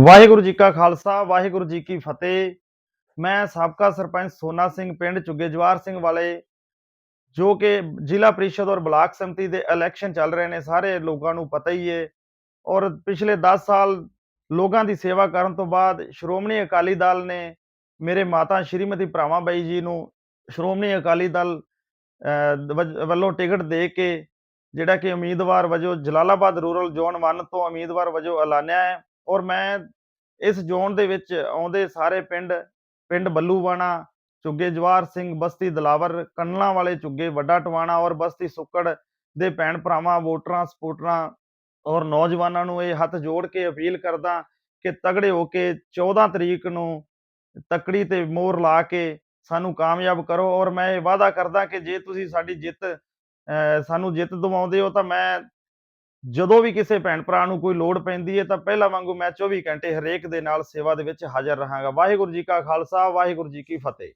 ਵਾਹਿਗੁਰੂ ਜੀ ਕਾ ਖਾਲਸਾ ਵਾਹਿਗੁਰੂ ਜੀ ਕੀ ਫਤਿਹ। ਮੈਂ ਸਾਬਕਾ ਸਰਪੰਚ ਸੋਨਾ ਸਿੰਘ ਪਿੰਡ ਚੁੱਗੇ ਜਵਾਰ ਸਿੰਘ ਵਾਲੇ ਜੋ ਕਿ ਜ਼ਿਲ੍ਹਾ ਪ੍ਰੀਸ਼ਦ ਔਰ ਬਲਾਕ ਸੰਮਤੀ ਦੇ ਇਲੈਕਸ਼ਨ ਚੱਲ ਰਹੇ ਨੇ ਸਾਰੇ ਲੋਕਾਂ ਨੂੰ ਪਤਾ ਹੀ ਹੈ ਔਰ ਪਿਛਲੇ 10 ਸਾਲ ਲੋਕਾਂ ਦੀ ਸੇਵਾ ਕਰਨ ਤੋਂ ਬਾਅਦ ਸ਼੍ਰੋਮਣੀ ਅਕਾਲੀ ਦਲ ਨੇ ਮੇਰੇ ਮਾਤਾ ਸ਼੍ਰੀਮਤੀ ਭਰਾਵਾਂ ਬਾਈ ਜੀ ਨੂੰ ਸ਼੍ਰੋਮਣੀ ਅਕਾਲੀ ਦਲ ਅਹ, ਵੱਲੋਂ ਟਿਕਟ ਦੇ ਕੇ ਜਿਹੜਾ ਕਿ ਉਮੀਦਵਾਰ ਵਜੋਂ ਜਲਾਲਾਬਾਦ ਰੂਰਲ ਜ਼ੋਨ 1 ਤੋਂ ਉਮੀਦਵਾਰ ਵਜੋਂ ਐਲਾਨਿਆ ਹੈ। ਔਰ ਮੈਂ ਇਸ ਜ਼ੋਨ ਦੇ ਵਿੱਚ ਆਉਂਦੇ ਸਾਰੇ ਪਿੰਡ ਪਿੰਡ ਬੱਲੂਵਾਣਾ ਚੁੱਗੇ ਜਵਾਰ ਸਿੰਘ, ਬਸਤੀ ਦਲਾਵਰ, ਕੰਨਲਾਂ ਵਾਲੇ ਚੁੱਗੇ ਵੱਡਾ ਟਵਾਣਾ ਔਰ ਬਸਤੀ ਸੁੱਕੜ ਦੇ ਭੈਣ ਭਰਾਵਾਂ, ਵੋਟਰਾਂ ਸਪੋਰਟਰਾਂ ਔਰ ਨੌਜਵਾਨਾਂ ਨੂੰ ਇਹ ਹੱਥ ਜੋੜ ਕੇ ਅਪੀਲ ਕਰਦਾ ਕਿ ਤਗੜੇ ਹੋ ਕੇ 14 ਤਰੀਕ ਨੂੰ ਤਕੜੀ ਤੇ ਮੋਹਰ ਲਾ ਕੇ ਸਾਨੂੰ ਕਾਮਯਾਬ ਕਰੋ ਔਰ ਮੈਂ ਇਹ ਵਾਅਦਾ ਕਰਦਾ ਕਿ ਜੇ ਤੁਸੀਂ ਸਾਡੀ ਜਿੱਤ ਸਾਨੂੰ ਜਿੱਤ ਦਿਵਾਉਂਦੇ ਹੋ ਤਾਂ ਮੈਂ ਜਦੋਂ ਵੀ ਕਿਸੇ ਭੈਣ ਭਰਾ ਨੂੰ ਕੋਈ ਲੋੜ ਪੈਂਦੀ ਹੈ ਤਾਂ ਪਹਿਲਾਂ ਵਾਂਗੂ ਮੈਂ 24 ਘੰਟੇ ਹਰੇਕ ਦੇ ਨਾਲ ਸੇਵਾ ਦੇ ਵਿੱਚ ਹਾਜ਼ਰ ਰਹਾਂਗਾ। ਵਾਹਿਗੁਰੂ ਜੀ ਕਾ ਖਾਲਸਾ, ਵਾਹਿਗੁਰੂ ਜੀ ਕੀ ਫਤਿਹ।